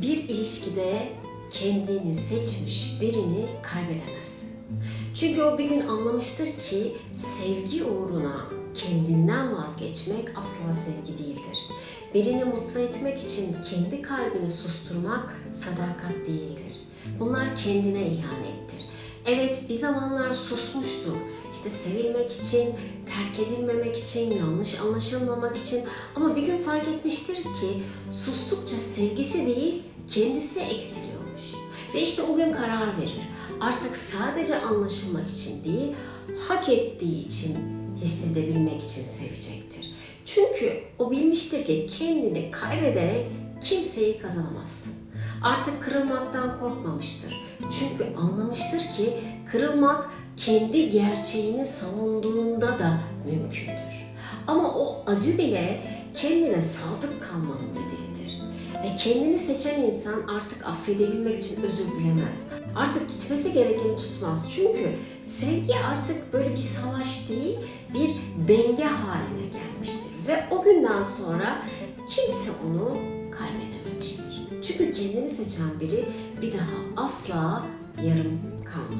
Bir ilişkide kendini seçmiş birini kaybedemezsin. Çünkü o bir gün anlamıştır ki sevgi uğruna kendinden vazgeçmek asla sevgi değildir. Birini mutlu etmek için kendi kalbini susturmak sadakat değildir. Bunlar kendine ihanettir. Evet bir zamanlar susmuştu. İşte sevilmek için, terk edilmemek için, yanlış anlaşılmamak için ama bir gün fark etmiştir ki sustukça sevgisi değil kendisi eksiliyormuş. Ve işte o gün karar verir. Artık sadece anlaşılmak için değil, hak ettiği için hissedebilmek için sevecektir. Çünkü o bilmiştir ki kendini kaybederek kimseyi kazanamazsın. Artık kırılmaktan korkmamıştır. Çünkü anlamıştır ki kırılmak kendi gerçeğini savunduğunda da mümkündür. Ama o acı bile kendine sadık kalmanın bedelidir. Ve kendini seçen insan artık affedebilmek için özür dilemez. Artık gitmesi gerekeni tutmaz. Çünkü sevgi artık böyle bir savaş değil, bir denge haline gelmiştir. Ve o günden sonra kimse onu. Çünkü kendini seçen biri bir daha asla yarım kalmamıştır.